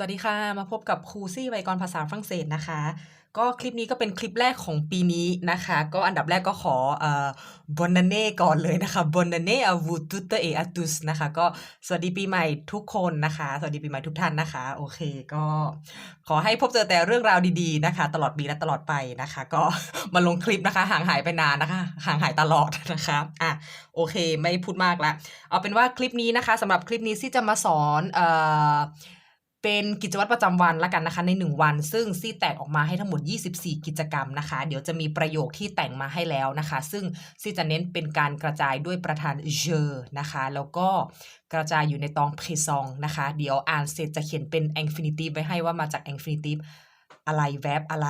สวัสดีค่ะ มาพบกับครูซี่ไวยกรภาษาฝรั่งเศสนะคะ ก็คลิปนี้ก็เป็นคลิปแรกของปีนี้นะคะ ก็อันดับแรกก็ขอเอ่อ bonne année ก่อนเลยนะคะ bonne année à vous toutes et à tous นะคะ ก็สวัสดีปีใหม่ทุกคนนะคะ สวัสดีปีใหม่ทุกท่านนะคะ โอเค ก็ขอให้พบเจอแต่เรื่องราวดีๆนะคะ ตลอดปีและตลอดไปนะคะ ก็มาลงคลิปนะคะ ห่างหายไปนานนะคะ ห่างหายตลอดนะคะอะโอเค ไม่พูดมากละเอาเป็นว่าคลิปนี้นะคะสำหรับคลิปนี้ซี่จะมาสอนเอ่อ เป็นกิจวัตรประจำวันละกันนะคะใน 1 วัน ซึ่งซี่แตกออกมาให้ทั้งหมด 24 กิจกรรมนะคะ เดี๋ยวจะมีประโยคที่แต่งมาให้แล้วนะคะ ซึ่งซี่จะเน้นเป็นการกระจายด้วยประธานเจอนะคะ แล้วก็กระจายอยู่ในตองเพซองนะคะ เดี๋ยวอ่านเสร็จจะเขียนเป็น infinitive ไว้ให้ว่ามาจาก infinitive อะไรแวบอะไร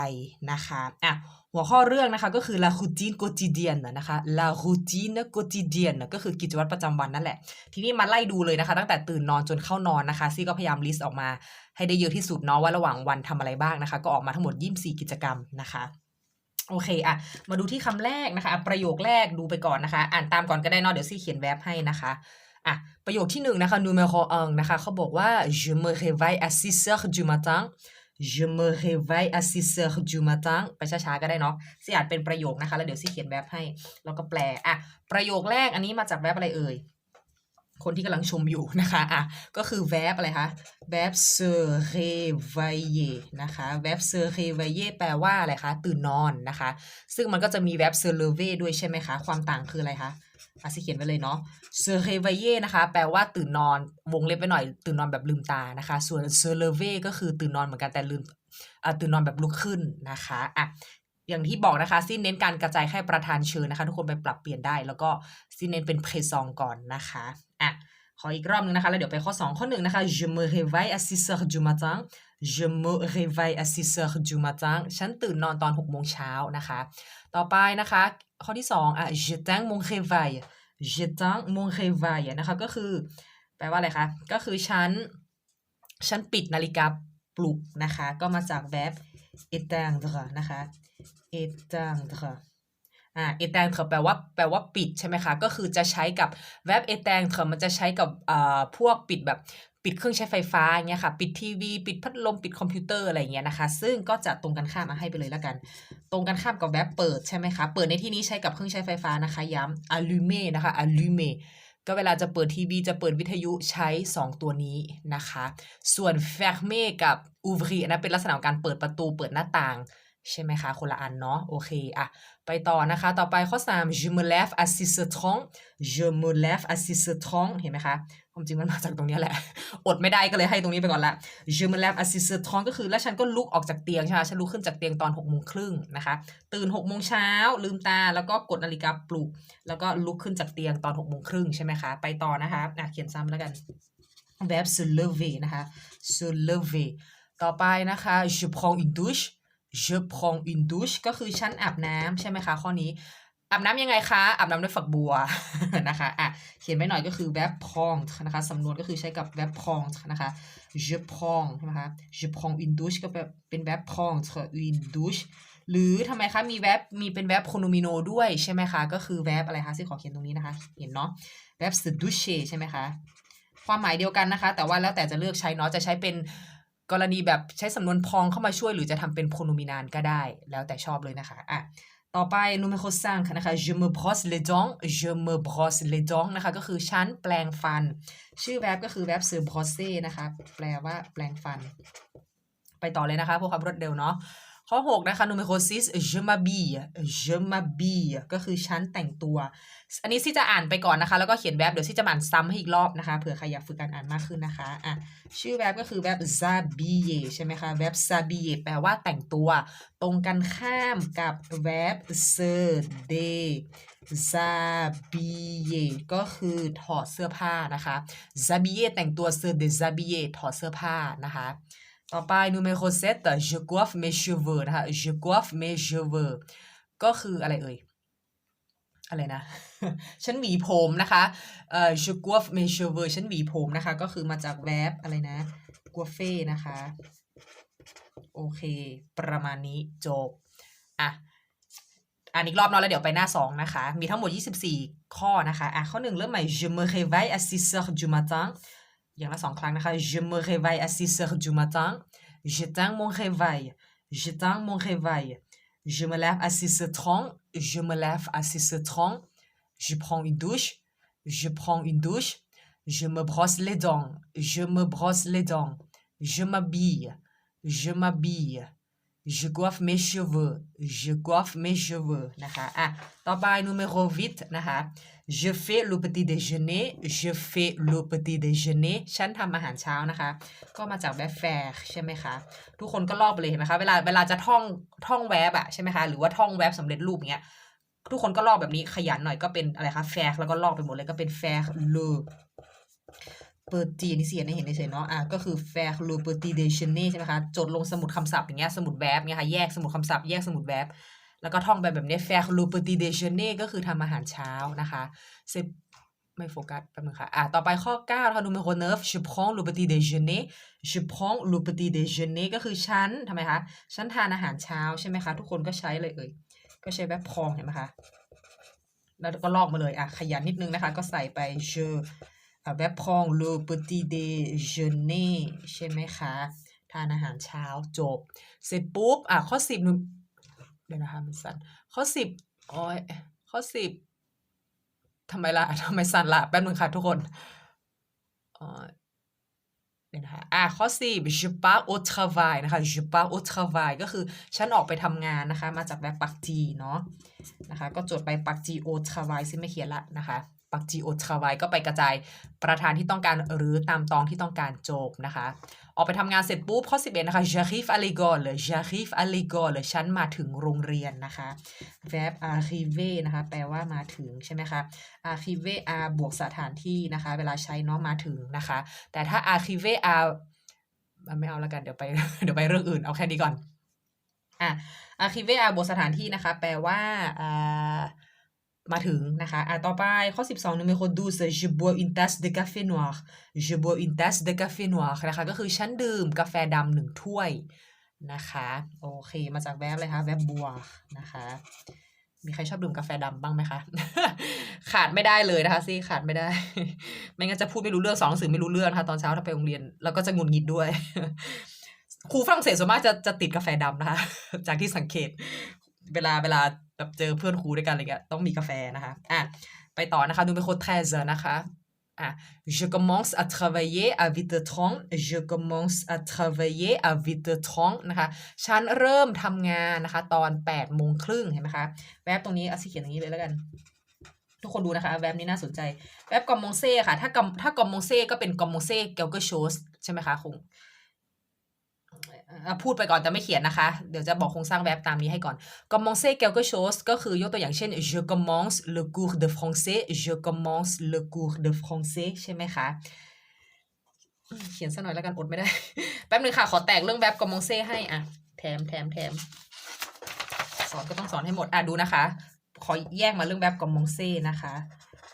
นะคะอะ หัวข้อเรื่องนะคะก็คือ la routine quotidienne นะคะ la routine quotidienne ก็คือกิจวัตรประจำวันนั่นแหละ ทีนี้มาไล่ดูเลยนะคะ ตั้งแต่ตื่นนอนจนเข้านอนนะคะซี่ก็พยายามลิสต์ออกมาให้ได้เยอะที่สุดเนาะว่าระหว่างวันทำอะไรบ้างนะคะ ก็ออกมาทั้งหมด 24 กิจกรรมนะคะโอเคอะมาดูที่คำแรกนะคะ ประโยคแรกดูไปก่อนนะคะ อ่านตามก่อนก็ได้เนาะเดี๋ยวซี่เขียนแวบให้นะคะอะประโยคที่หนึ่งนะคะ numéro un นะคะเขาบอกว่า je me réveille à 6 heures du matin je me réveille à 6 heures du matin ไปช้าๆก็ได้เนาะซีอานเป็นประโยคนะคะ แล้วเดี๋ยวซีเขียนแวบให้ แล้วก็แปลอะประโยคแรกอันนี้มาจากแวบอะไรเอ่ย คนที่กำลังชมอยู่นะคะอะก็คือ verb อะไรคะ verb se réveiller นะคะ verb se réveiller แปลว่าอะไรคะ ตื่นนอนนะคะ ซึ่งมันก็จะมี verb se lever ด้วยใช่ไหมคะ ความต่างคืออะไรคะ อาซิเขียนไว้เลยเนาะ se réveiller นะคะ แปลว่าตื่นนอนวงเล็บไว้หน่อย ตื่นนอนแบบลืมตานะคะ ส่วน se lever ก็คือตื่นนอนเหมือนกันแต่ลืมอ่าตื่นนอนแบบลุกขึ้นนะคะอะอย่างที่บอกนะคะซี่เน้นการกระจายแค่ประธานเชิญนะคะ ทุกคนไปปรับเปลี่ยนได้ แล้วก็ซี่เน้นเป็นเพซองก่อนนะคะอะขออีกรอบนึงนะคะ แล้วเดี๋ยวไปข้อ 2 ข้อ1นะคะ je me réveille à 6 heures du matin je me réveille à 6 heures du matin ฉันตื่นนอนตอน 6 โมงเช้านะคะ ต่อไปนะคะ ข้อที่2อะ j'éteins mon réveil j'éteins mon réveil นะคะ ก็คือ แปลว่าอะไรคะ ก็คือฉัน ฉันปิดนาฬิกาปลุกนะคะ ก็มาจาก verb éteindre นะคะ éteindre อ่า éteindre แปลว่า แปลว่าปิดใช่ไหมคะ ก็คือจะใช้กับ verb éteindre มันจะใช้กับอ่าพวกปิดแบบ ปิดเครื่องใช้ไฟฟ้าอย่างเงี้ยค่ะ ปิดทีวี ปิดพัดลม ปิดคอมพิวเตอร์อะไรอย่างเงี้ยนะคะ ซึ่งก็จะตรงกันข้ามมาให้ไปเลยแล้วกัน ตรงกันข้ามกับ verb เปิดใช่ไหมคะ เปิดในที่นี้ใช้กับเครื่องใช้ไฟฟ้านะคะ ย้ำ allume นะคะ allume ก็เวลาจะเปิดทีวี จะเปิดวิทยุใช้ 2 ตัวนี้นะคะ ส่วน fermer กับ ouvrir นนั้นเป็นลักษณะของการเปิดประตู เปิดหน้าต่าง ใช่ไหมคะ คนละอันเนาะโอเคอะไปต่อนะคะ ต่อไปข้อ 3 je me lève à 6h30 je me lève à 6h30 เห็นไหมคะความจริงมันมาจากตรงนี้แหละ อดไม่ได้ก็เลยให้ตรงนี้ไปก่อนละ je me lève à 6h30 ก็คือ แล้วฉันก็ลุกออกจากเตียงใช่ไหมฉันลุกขึ้นจากเตียงตอน6โมงครึ่งนะคะ ตื่น6โมงเช้าลืมตาแล้วก็กดนาฬิกาปลุก แล้วก็ลุกขึ้นจากเตียงตอน6โมงครึ่งใช่ไหมคะไปต่อนะคะอะเขียนซ้ำแล้วกัน verb se lever นะคะ se lever ต่อไปนะคะ je prends une douche je prends une douche ก็คือฉันอาบน้ำใช่ไหมคะ ข้อนี้อาบน้ำยังไงคะอาบน้ำด้วยฝักบัวนะคะอะเขียนไว้หน่อยก็คือ verb prong นะคะสำนวนก็คือใช้กับ verb prong นะคะ je prends ใช่ไหมคะ je prends une douche ก็เป็น verb prendre une douche หรือทำไมคะมี verb มีเป็น verb pronomino ด้วยใช่ไหมคะก็คือ verb อะไรคะซี่ขอเขียนตรงนี้นะคะ เห็นเนาะ verb se doucher ใช่ไหมคะความหมายเดียวกันนะคะ แต่ว่าแล้วแต่จะเลือกใช้เนาะจะใช้เป็น กรณีแบบใช้สำนวนพองเข้ามาช่วยหรือจะทำเป็น pronominal ก็ได้ แล้วแต่ชอบเลยนะคะอะต่อไป numéro 5นะคะ je me brosse les dents je me brosse les dents นะคะ ก็คือฉันแปลงฟัน ชื่อแวบก็คือ verb se brosser นะคะ แปลว่าแปลงฟัน ไปต่อเลยนะคะพวกความรวดเร็วเนาะ ข้อ 6 นะคะ numéro 6 je m'habille je m'habille ก็คือฉันแต่งตัว อันนี้ซี่จะอ่านไปก่อนนะคะ แล้วก็เขียน verb เดี๋ยวซี่จะอ่านซ้ำให้อีกรอบนะคะ เผื่อใครอยากฝึกการอ่านมากขึ้นนะคะ อะ ชื่อ verb ก็คือ verb s'habiller ใช่ไหมคะ verb s'habiller แปลว่าแต่งตัว ตรงกันข้ามกับ verb se déshabiller ก็คือถอดเสื้อผ้านะคะ s'habille แต่งตัว se déshabiller ถอดเสื้อผ้านะคะ ต่อไป numéro 7 je coiffe mes cheveux นะคะ je coiffe mes cheveux ก็คืออะไรเอ่ย อะไรนะ ฉันหวีผมนะคะเอ่อ je coiffe mes cheveux ฉันหวีผมนะคะ ก็คือมาจาก verb อะไรนะ coiffe นะคะ โอเค ประมาณนี้จบ อะอ่านอีกรอบนาะแล้วเดี๋ยวไปหน้า 2 นะคะ มีทั้งหมด 24 ข้อนะคะ อะ ข้อ 1 เริ่มใหม่ je me réveille à 6 heures du matin อย่างละสองครั้งนะคะ je me réveille à 6 heures du matin j'éteins mon réveil j'éteins mon réveil je me lève à 6h30 je me lève à 6h30 je prends une douche je prends une douche je me brosse les dents je me brosse les dents je m'habille je m'habille je coiffe mes cheveux je coiffe mes cheveux นะคะอ่ะต่อไป numéro 8นะคะ Je fais le petit déjeuner je fais le petit déjeuner ฉันทำอาหารเช้านะคะ ก็มาจากแบบ faire ใช่ไหมคะ ทุกคนก็ลอกไปเลยเห็นไหมคะ เวลาเวลาจะท่องท่องแวบอะใช่ไหมคะ หรือว่าท่องแวบสำเร็จรูปอย่างเงี้ย ทุกคนก็ลอกแบบนี้ขยันหน่อยก็เป็นอะไรคะ faire แล้วก็ลอกไปหมดเลยก็เป็น faire le petit นี่เสียงให้เห็นเฉยเนาะอะก็คือ faire le petit déjeuner ใช่ไหมคะ จดลงสมุดคำศัพท์อย่างเงี้ยสมุดแวบเงี้ยค่ะแยกสมุดคำศัพท์แยกสมุดแวบ แล้วก็ท่องไปแบบนี้ faire le petit déjeuner ก็คือทำอาหารเช้านะคะเสร็จไม่โฟกัสแป๊บนึงค่ะ อะ ต่อไปข้อ9นะคะ numéro 9 je prends le petit déjeuner je prends le petit déjeuner ก็คือฉันทำไมคะ ฉันทานอาหารเช้าใช่ไหมคะ ทุกคนก็ใช้เลยเอ่ย ก็ใช้แบบ prend เห็นไหมคะ แล้วก็ลอกมาเลย อะ ขยันนิดนึงนะคะ ก็ใส่ไป je อะแบบ prend le petit déjeuner ใช่ไหมคะ ทานอาหารเช้าจบ เสร็จปุ๊บ อะ ข้อ 10หนู เดี๋ยวนะคะมันสั่นข้อ10โอ้ยข้อสิบทำไมล่ะทำไมสั่นล่ะแป๊บนึงค่ะทุกคนอ๋อเดี๋ยวนะคะอะข้อสี่ je pars au travail นะคะ je pars au travail ก็คือฉันออกไปทำงานนะคะ มาจากแบบปักจีเนาะนะคะ ก็จดไปปักจี au travail ซึ่งไม่เขียนละนะคะ parti au travail ก็ไปกระจายประธานที่ต้องการหรือตามตองที่ต้องการจบนะคะ ออกไปทำงานเสร็จปุ๊บข้อ11นะคะ j'arrive à l'école j'arrive à l'école ฉันมาถึงโรงเรียนนะคะ verb arrive นะคะแปลว่ามาถึงใช่ไหมคะ arriver à บวกสถานที่นะคะ เวลาใช้เนาะมาถึงนะคะ แต่ถ้า arriver à ไม่เอาละกันเดี๋ยวไปเดี๋ยวไปเรื่องอื่นเอาแค่นี้ก่อนอะ arriver à บวกสถานที่นะคะ แปลว่าอ่า มาถึงนะคะอะต่อไปข้อ 12 numéro 12 je bois une tasse de café noir je bois une tasse de café noir นะคะก็คือฉันดื่มกาแฟดำหนึ่งถ้วยนะคะโอเคมาจากแวบเลยคะแวบ boire นะคะมีใครชอบดื่มกาแฟดำบ้างไหมคะ ขาดไม่ได้เลยนะคะซี่ขาดไม่ได้ ไม่งั้นจะพูดไม่รู้เรื่องสอนหนังสือไม่รู้เรื่องนะคะตอนเช้าถ้าไปโรงเรียนแล้วก็จะงุดหงิดด้วยครูฝรั่งเศสส่วนมากจะจะติดกาแฟดำนะคะ จากที่สังเกต เวลาเวลา แบบเจอเพื่อนครูด้วยกันอะไรเงี้ยต้องมีกาแฟนะคะอะไปต่อนะคะดูเป็นโคเทสนะคะอะ je commence à travailler à 8 h 3 je commence à travailler à 8 h 3นะคะ ฉันเริ่มทำงานนะคะ ตอน8โมงครึ่งเห็นไหมคะ แวบตรงนี้อาสิเขียนอย่างนี้เลยแล้วกัน ทุกคนดูนะคะ แวบนี้น่าสนใจ แวบกอมมงเซ่ค่ะ ถ้ากอมถ้ากอมมงเซ่ก็เป็นกอมมงเซ่เกลเกอร์โชสใช่ไหมคะคง พูดไปก่อนแต่ไม่เขียนนะคะ เดี๋ยวจะบอกโครงสร้างแวบตามนี้ให้ก่อน commencer quelque chose ก็คือยกตัวอย่างเช่น je commence le cours de français je commence le cours de français ใช่ไหมคะเขียนสักหน่อยแล้วกันอดไม่ได้ แป๊บนึงค่ะ ขอแตกเรื่องแวบ commencer ให้อะแถมแถมแถมสอนก็ต้องสอนให้หมดอะดูนะคะ ขอแยกมาเรื่องแวบ commencer นะคะ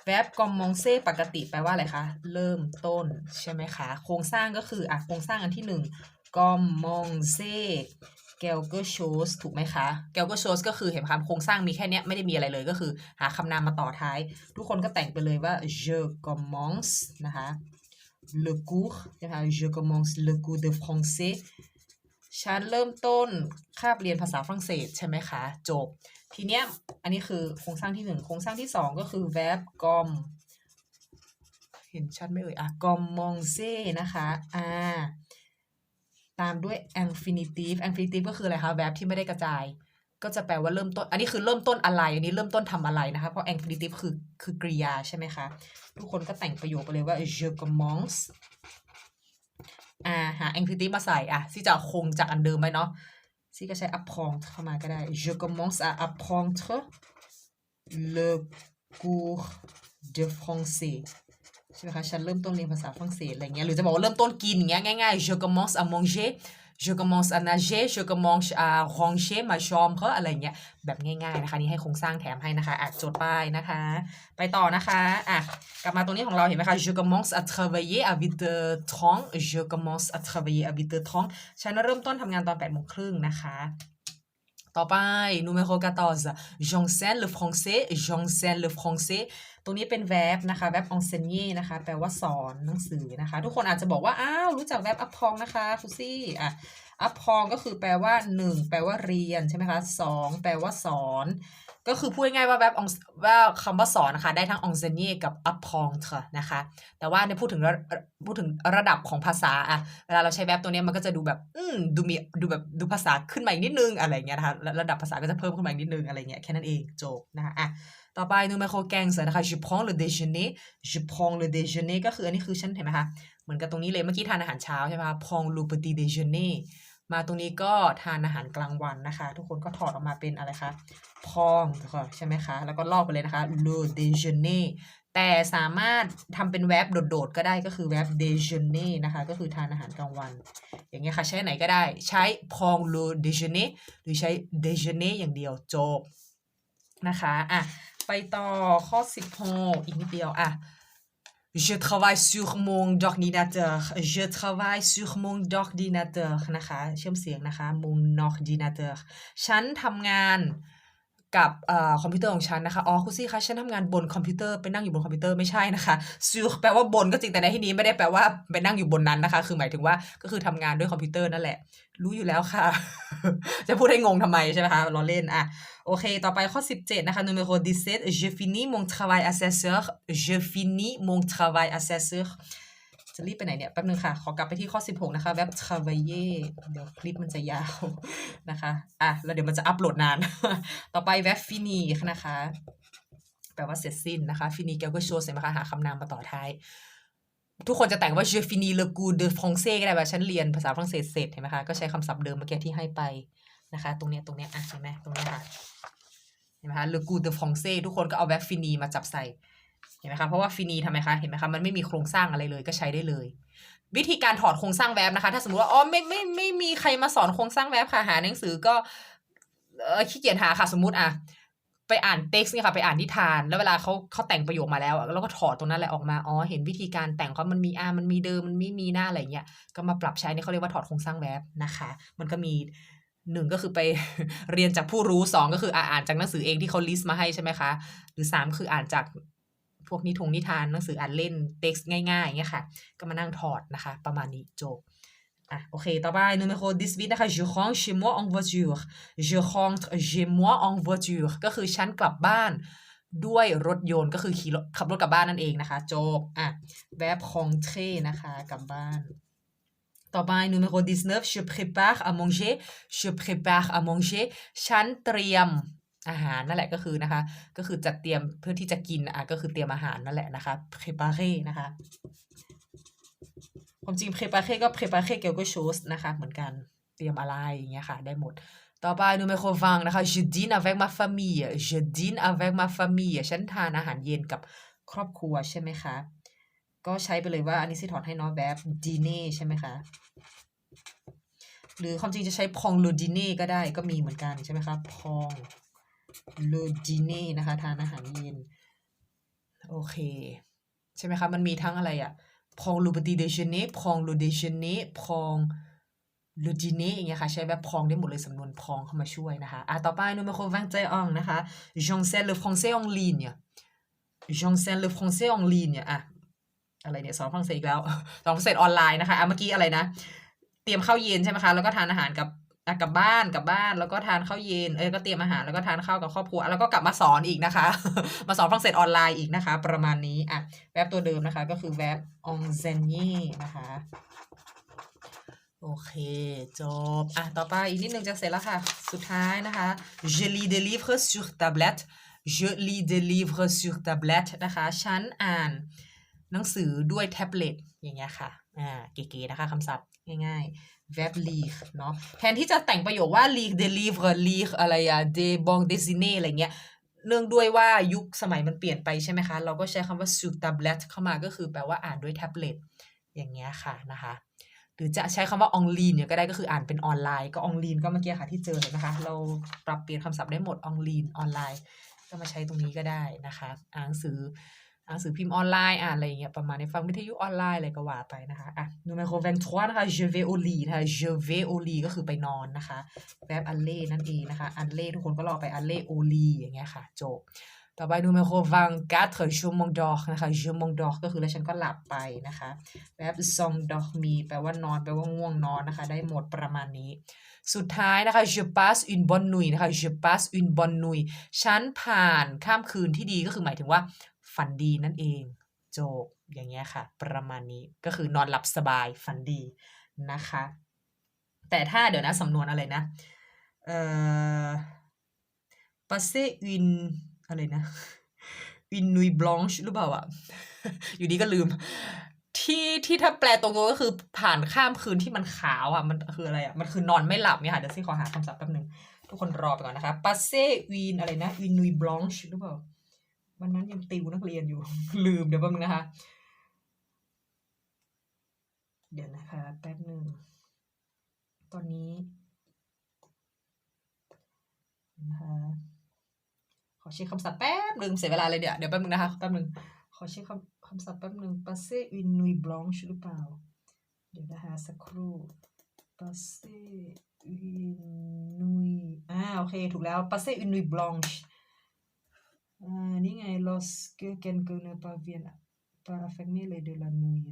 แวบ commencer ปกติแปลว่าอะไรคะ เริ่มต้นใช่ไหมคะ โครงสร้างก็คืออะโครงสร้างอันที่หนึ่ง commencer quelque chose ถูกไหมคะ quelque chose ก็คือเห็นไหมคะโครงสร้างมีแค่เนี้ยไม่ได้มีอะไรเลยก็คือ หาคำนามมาต่อท้าย ทุกคนก็แต่งไปเลยว่า je commence นะคะ le cours นะคะ je commence le cours de français ฉันเริ่มต้นคาบเรียนภาษาฝรั่งเศสใช่ไหมคะ จบ ทีเนี้ยอันนี้คือโครงสร้างที่หนึ่งโครงสร้างที่สองก็คือ verb com เห็นชัดไหมเอ่ยอะ c o m m e n c e นะคะ อ่า ตามด้วย infinitive infinitive ก็คืออะไรคะ verb ที่ไม่ได้กระจาย ก็จะแปลว่าเริ่มต้น อันนี้คือเริ่มต้นอะไร อันนี้เริ่มต้นทำอะไรนะคะ เพราะ infinitive คือคือกริยาใช่ไหมคะ ทุกคนก็แต่งประโยคไปเลยว่า je commence อ่าหา infinitive มาใส่อะที่จะคงจากอันเดิมไหมเนาะซี่ก็ใช้ apprendre เข้ามาก็ได้ je commence à apprendre le cours de français ใช่ไหมคะฉันเริ่มต้นเรียนภาษาฝรั่งเศสอะไรเงี้ยหรือจะบอกว่าเริ่มต้นกินอย่างเงี้ยง่ายๆ je commence à manger je commence à nager je commence à ranger ma chambre อะไรเงี้ยแบบง่ายๆนะคะนี่ให้โครงสร้างแถมให้นะคะอะจดไปนะคะ ไปต่อนะคะอะกลับมาตรงนี้ของเราเห็นไหมคะ je commence à travailler à 8 heures 30 je commence à travailler à 8 heures 30ฉันเริ่มต้นทำงานตอน8โมงครึ่งนะคะ ต่อไป numero 14 j'enseigne le français j'enseigne le français ตรงนี้เป็น verb นะคะ verb enseigner นะคะ แปลว่าสอนหนังสือนะคะ ทุกคนอาจจะบอกว่า อ้าว รู้จัก verb apprendre นะคะคุซี่อะ apprendre ก็คือแปลว่า 1 แปลว่าเรียนใช่ไหมคะ 2 แปลว่าสอน ก็คือพูดง่ายๆว่า verb en- ว่าคำว่าสอนนะคะ ได้ทั้ง enseigner กับ apprendre นะคะ แต่ว่าในพูดถึงระพูดถึงระดับของภาษาอะเวลาเราใช้ verb ตัวนี้มันก็จะดูแบบ อืมดูมีดูแบบดูภาษาขึ้นมาอีกนิดนึงอะไรเงี้ยนะคะระระดับภาษาก็จะเพิ่มขึ้นมาอีกนิดนึงอะไรเงี้ยแค่นั้นเองจบนะคะอะต่อไป numéro 15นะคะ je prends le déjeuner je prends le déjeuner ก็คืออันนี้คือฉันเห็นไหมคะ เหมือนกับตรงนี้เลยเมื่อกี้ทานอาหารเช้าใช่ไหมคะ prends le petit déjeuner มาตรงนี้ก็ทานอาหารกลางวันนะคะ ทุกคนก็ถอดออกมาเป็นอะไรคะ prendre ใช่ไหมคะ แล้วก็ลอกไปเลยนะคะ le déjeuner แต่สามารถทำเป็นแวบโดดๆก็ได้ก็คือ verb déjeuner นะคะ ก็คือทานอาหารกลางวัน อย่างเงี้ยค่ะใช้ไหนก็ได้ใช้ prendre le déjeuner หรือใช้ déjeuner อย่างเดียวจบนะคะอะไปต่อข้อ 16 อีกนิดเดียวอะ Je travaille sur mon ordinateur. Je travaille sur mon ordinateur นะคะ เชื่อมเสียงนะคะ mon ordinateur ฉันทำงาน กับอคอมพิวเตอร์ของฉันนะคะ อ๋อคุณซี่คะฉันทำงานบนคอมพิวเตอร์ไปนั่งอยู่บนคอมพิวเตอร์ไม่ใช่นะคะ sur แปลว่าบนก็จริงแต่ในที่นี้ไม่ได้แปลว่าไปนั่งอยู่บนนั้นนะคะ คือหมายถึงว่าก็คือทำงานด้วยคอมพิวเตอร์นั่นแหละ รู้อยู่แล้วค่ะ จะพูดให้งงทำไมใช่ไหมคะล้อเล่นอะโอเค ต่อไปข้อ 17 นะคะ numéro 17 je finis mon travail à 16 heures je finis mon travail à 16 heures จะรีบไปไหนเนี่ยแป๊บนึงค่ะ ขอกลับไปที่ข้อ 16 นะคะ verb travailler เดี๋ยวคลิปมันจะยาวนะคะอะแล้วเดี๋ยวมันจะอัปโหลดนาน ต่อไป verb finir นะคะ แปลว่าเสร็จสิ้นนะคะ finir quelque chose เห็นไหมคะหาคำนามมาต่อท้าย ทุกคนจะแต่งว่า je finis le cours de français ก็ได้ว่าฉันเรียนภาษาฝรั่งเศสเสร็จเห็นไหมคะก็ใช้คำศัพท์เดิมเมื่อกี้ที่ให้ไปนะคะ ตรงเนี้ยตรงเนี้ยอะเห็นไหมตรงเนี้ยค่ะเห็นไหมคะ le cours de français ทุกคนก็เอา verb finir มาจับใส่ เห็นไหมคะเพราะว่า finir ทำไมคะเห็นไหมคะมันไม่มีโครงสร้างอะไรเลยก็ใช้ได้เลย วิธีการถอดโครงสร้างแวบนะคะ ถ้าสมมติว่าอ๋อไม่ไม่ไม่มีใครมาสอนโครงสร้างแวบค่ะหาหนังสือก็เออขี้เกียจหาค่ะสมมติอะไปอ่าน text เนี่ยค่ะไปอ่านนิทาน แล้วเวลาเขาเขาแต่งประโยคมาแล้วอะแล้วก็ถอดตรงนั้นแหละออกมาอ๋อเห็นวิธีการแต่งเขามันมีอามันมีเดิมมันไม่มีหน้าอะไรเงี้ยก็มาปรับใช้เนี่ยเขาเรียกว่าถอดโครงสร้างแวบนะคะ มันก็มีหนึ่งก็คือไปเรียนจากผู้รู้สองก็คืออ่าอ่านจากหนังสือเองที่เขาลิสต์มาให้ใช่ไหมคะ หรือสามคืออ่านจาก วกนิทงนิทานหนังสืออ่านเล่น text ง่ายๆอย่างเงี้ยค่ะ ก็มานั่งถอดนะคะ ประมาณนี้จบอะโอเค ต่อไป numéro 18นะคะ je rentre chez moi en voiture je rentre chez moi en voiture ก็คือฉันกลับบ้านด้วยรถยนต์ก็คือขี่รถขับรถกลับบ้านนั่นเองนะคะจบอะ verb rentrer นะคะกลับบ้านต่อไป numéro 19 je prépare à manger je prépare à manger ฉันเตรียม อาหารนั่นแหละก็คือนะคะ ก็คือจัดเตรียมเพื่อที่จะกินอะก็คือเตรียมอาหารนั่นแหละนะคะ préparer นะคะความจริง préparer ก็ préparer quelque chose นะคะ เหมือนกันเตรียมอะไรอย่างเงี้ยค่ะ ได้หมด ต่อไป numéro 20นะคะ je dîne avec ma famille je dîne avec ma famille ฉันทานอาหารเย็นกับครอบครัวใช่ไหมคะ ก็ใช้ไปเลยว่าอันนี้สิถอดให้นาะ verb dîner ใช่ไหมคะหรือความจริงจะใช้ prendre le dîner ก็ได้ก็มีเหมือนกันใช่ไหมคะ prendre le dîner นะคะ ทานอาหารเย็น โอเค ใช่ไหมคะ มันมีทั้งอะไรอะ prendre le petit déjeuner prendre le déjeuner prendre le dîner อย่างเงี้ยค่ะ ใช้แบบ prendre ได้หมดเลยสำนวน prendre เข้ามาช่วยนะคะอะต่อไป numéro 21นะคะ j'enseigne le français en ligne j'enseigne le français en ligne อะอะไรเนี่ยสอนฝรั่งเศสอีกแล้วสอนฝรั่งเศสออนไลน์นะคะอะเมื่อกี้อะไรนะ เตรียมข้าวเย็นใช่ไหมคะ แล้วก็ทานอาหารกับ อะกลับบ้านกลับบ้านแล้วก็ทานข้าวเย็นเอ้ยก็เตรียมอาหารแล้วก็ทานข้าวกับครอบครัว แล้วก็กลับมาสอนอีกนะคะ มาสอนฝรั่งเศสออนไลน์อีกนะคะ ประมาณนี้อะแว็บตัวเดิมนะคะ ก็คือแว็บ enseigner นะคะโอเค จบ อะ ต่อไปอีกนิดนึงจะเสร็จแล้วค่ะ สุดท้ายนะคะ je lis des livres sur tablette je lis des livres sur tablette นะคะ ฉันอ่านหนังสือด้วยแท็บเล็ตอย่างเงี้ยค่ะ อ่า เก๋ๆนะคะคำศัพท์ง่ายๆ verb lire เนาะแทนที่จะแต่งประโยคว่า lire des livres lire อะไรอะ des bandes dessinées อะไรเงี้ยเนื่องด้วยว่ายุคสมัยมันเปลี่ยนไปใช่ไหมคะ เราก็ใช้คำว่า sur tablette เข้ามาก็คือแปลว่าอ่านด้วยแท็บเล็ตอย่างเงี้ยค่ะนะคะ หรือจะใช้คำว่า on line เนี่ยก็ได้ก็คืออ่านเป็นออนไลน์ก็ on line ก็เมื่อกี้ค่ะที่เจอเห็นะคะ เราปรับเปลี่ยนคำศัพท์ได้หมด on line ออนไลน์ก็มาใช้ตรงนี้ก็ได้นะคะอ่านหนังสือ หนังสือพิมพ์ออนไลน์อ่านอะไรอย่างเงี้ยประมาณนี้ฟังวิทยุออนไลน์อะไรก็ว่าไปนะคะอะ numéro 23นะคะ je vais au lit นะคะ je vais au lit ก็คือไปนอนนะคะ verb aller นั่นเองนะคะ aller ทุกคนก็รอไป aller au lit อย่างเงี้ยค่ะจบต่อไป numéro 24 je m'endors นะคะ je m'endors ก็คือแล้วฉันก็หลับไปนะคะ verb s'endormir แปลว่านอนแปลว่าง่วงนอนนะคะ ได้หมดประมาณนี้สุดท้ายนะคะ je passe une bonne nuit นะคะ je passe une bonne nuit ฉันผ่านข้ามคืนที่ดีก็คือหมายถึงว่า ฝันดีนั่นเอง โจบอย่างเงี้ยค่ะ ประมาณนี้ก็คือนอนหลับสบายฝันดีนะคะ แต่ถ้าเดี๋ยวนะสำนวนอะไรนะเอ่อ passer une อะไรนะ une nuit blanche หรือเปล่าอะอยู่ดีก็ลืม ที่ที่ถ้าแปลตรงก็คือผ่านข้ามคืนที่มันขาวอะมันคืออะไรอะมันคือนอนไม่หลับเนี่ยค่ะเดี๋ยวซี่ขอหาคำศัพท์แป๊บนึง ทุกคนรอไปก่อนนะคะ passer une อะไรนะ une nuit blanche หรือเปล่า วันนั้นยังติวนักเรียนอยู่ ลืมเดี๋ยวแป๊บนึงนะคะ เดี๋ยวนะคะ แป๊บหนึ่ง ตอนนี้นะคะขอเช็คคำศัพท์แป๊บหนึ่งเสียเวลาเลยเดี๋ยวเดี๋ยวแป๊บนึงนะคะแป๊บนึงขอเช็คคำคำศัพท์แป๊บนึง passer une nuit blanche หรือเปล่า เดี๋ยวนะคะสักครู่ passer une nuit อ่าโอเค ถูกแล้ว passer une nuit blanche อ่านี่ ไง lorsque quelqu'un ne parvient pas à fermer les de la nuit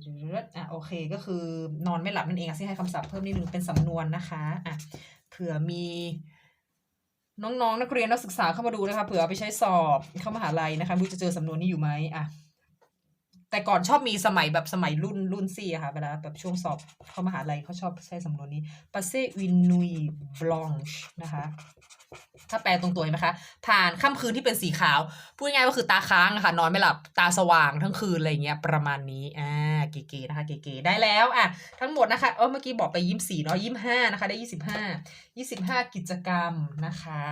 อะโอเคก็คือนอนไม่หลับนั่นเองอะซี่ให้คำศัพท์เพิ่มนิดนึงเป็นสำนวนนะคะอะเผื่อมีน้องๆ นักเรียนนักศึกษาเข้ามาดูนะคะเผื่อเอาไปใช้สอบเข้ามหาลัยนะคะรู้จะเจอสำนวนนี้อยู่ไหมอะ แต่ก่อนชอบมีสมัยแบบสมัยรุ่นรุ่นสี่อะค่ะเวลาแบบช่วงสอบเข้ามหาลัยเขาชอบใช้สำนวนนี้ passer une nuit blanche นะคะ ถ้าแปลตรงตัวเห็นไหมคะ ผ่านค่ำคืนที่เป็นสีขาว พูดง่ายๆก็คือตาค้างอะค่ะนอนไม่หลับตาสว่างทั้งคืนอะไรเงี้ยประมาณนี้อ่าเก๋ๆนะคะเก๋ๆได้แล้วอะทั้งหมดนะคะเออเมื่อกี้บอกไปยี่สี่เนาะยี่ห้านะคะ ได้ยี่สิบห้ายี่สิบห้ากิจกรรมนะคะ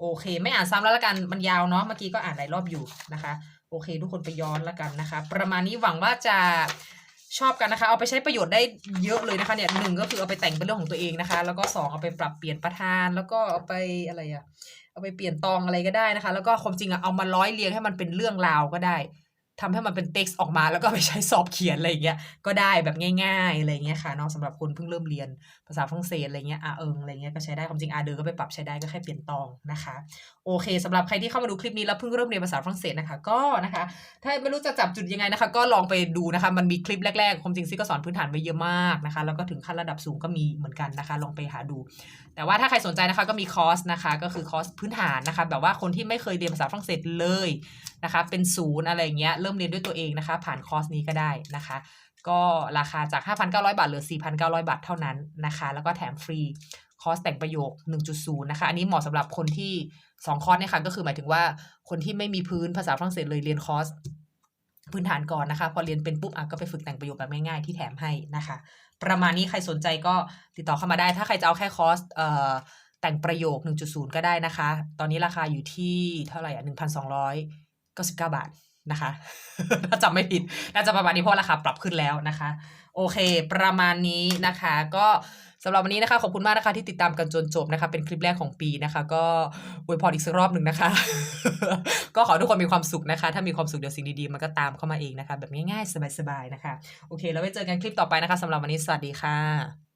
โอเค ไม่อ่านซ้ำแล้วละกันมันยาวเนาะเมื่อกี้ก็อ่านหลายรอบอยู่นะคะ โอเค ทุกคนไปย้อนแล้วกันนะคะ ประมาณนี้หวังว่าจะชอบกันนะคะ เอาไปใช้ประโยชน์ได้เยอะเลยนะคะเนี่ยหนึ่งก็คือเอาไปแต่งเป็นเรื่องของตัวเองนะคะ แล้วก็สองเอาไปปรับเปลี่ยนประธาน แล้วก็เอาไปอะไรอะเอาไปเปลี่ยนตองอะไรก็ได้นะคะ แล้วก็ความจริงอะเอามาร้อยเรียงให้มันเป็นเรื่องราวก็ได้ ทำให้มันเป็นเท็กซ์ออกมาแล้วก็ไปใช้สอบเขียนอะไรอย่างเงี้ยก็ได้แบบง่ายๆอะไรเงี้ยค่ะเนาะสำหรับคนเพิ่งเริ่มเรียนภาษาฝรั่งเศสอะไรเงี้ยอาเอิงอะไรเงี้ยก็ใช้ได้ความจริงอาเดอก็ไปปรับใช้ได้ก็แค่เปลี่ยนตองนะคะ โอเคสำหรับใครที่เข้ามาดูคลิปนี้แล้วเพิ่งเริ่มเรียนภาษาฝรั่งเศสนะคะ ก็นะคะ ถ้าไม่รู้จะจับจุดยังไงนะคะ ก็ลองไปดูนะคะ มันมีคลิปแรกๆความจริงซี่ก็สอนพื้นฐานไปเยอะมากนะคะ แล้วก็ถึงขั้นระดับสูงก็มีเหมือนกันนะคะ ลองไปหาดู แต่ว่าถ้าใครสนใจนะคะก็มีคอร์สนะคะ ก็คือคอร์สพื้นฐานนะคะ แบบว่าคนที่ไม่เคยเรียนภาษาฝรั่งเศสเลยนะคะ เป็นศูนย์อะไรเงี้ยเริ่มเรียนด้วยตัวเองนะคะ ผ่านคอร์สนี้ก็ได้นะคะ ก็ราคาจาก 5,900 บาทเหลือ 4,900 บาทเท่านั้นนะคะ แล้วก็แถมฟรีคอร์สแต่งประโยค 1.0 นะคะ อันนี้เหมาะสำหรับคนที่ 2 คอร์สเนี่ยค่ะ ก็คือหมายถึงว่าคนที่ไม่มีพื้นภาษาฝรั่งเศสเลยเรียนคอร์สพื้นฐานก่อนนะคะ พอเรียนเป็นปุ๊บอะก็ไปฝึกแต่งประโยคแบบง่ายๆที่แถมให้นะคะ ประมาณนี้ใครสนใจก็ติดต่อเข้ามาได้ ถ้าใครจะเอาแค่คอร์สเอ่อแต่งประโยค 1.0 ก็ได้นะคะ ตอนนี้ราคาอยู่ที่เท่าไหร่อะ1,299 บาท นะคะ ถ้าจำไม่ผิด น่าจะประมาณนี้เพราะราคาปรับขึ้นแล้วนะคะ โอเค ประมาณนี้นะคะ ก็สำหรับวันนี้นะคะ ขอบคุณมากนะคะที่ติดตามกันจนจบนะคะ เป็นคลิปแรกของปีนะคะ ก็อวยพรอีกสักรอบหนึ่งนะคะ ก็ขอทุกคนมีความสุขนะคะ ถ้ามีความสุขเดี๋ยวสิ่งดีๆมันก็ตามเข้ามาเองนะคะ แบบง่ายๆ สบายๆนะคะ โอเค แล้วไว้เจอกันคลิปต่อไปนะคะสำหรับวันนี้สวัสดีค่ะ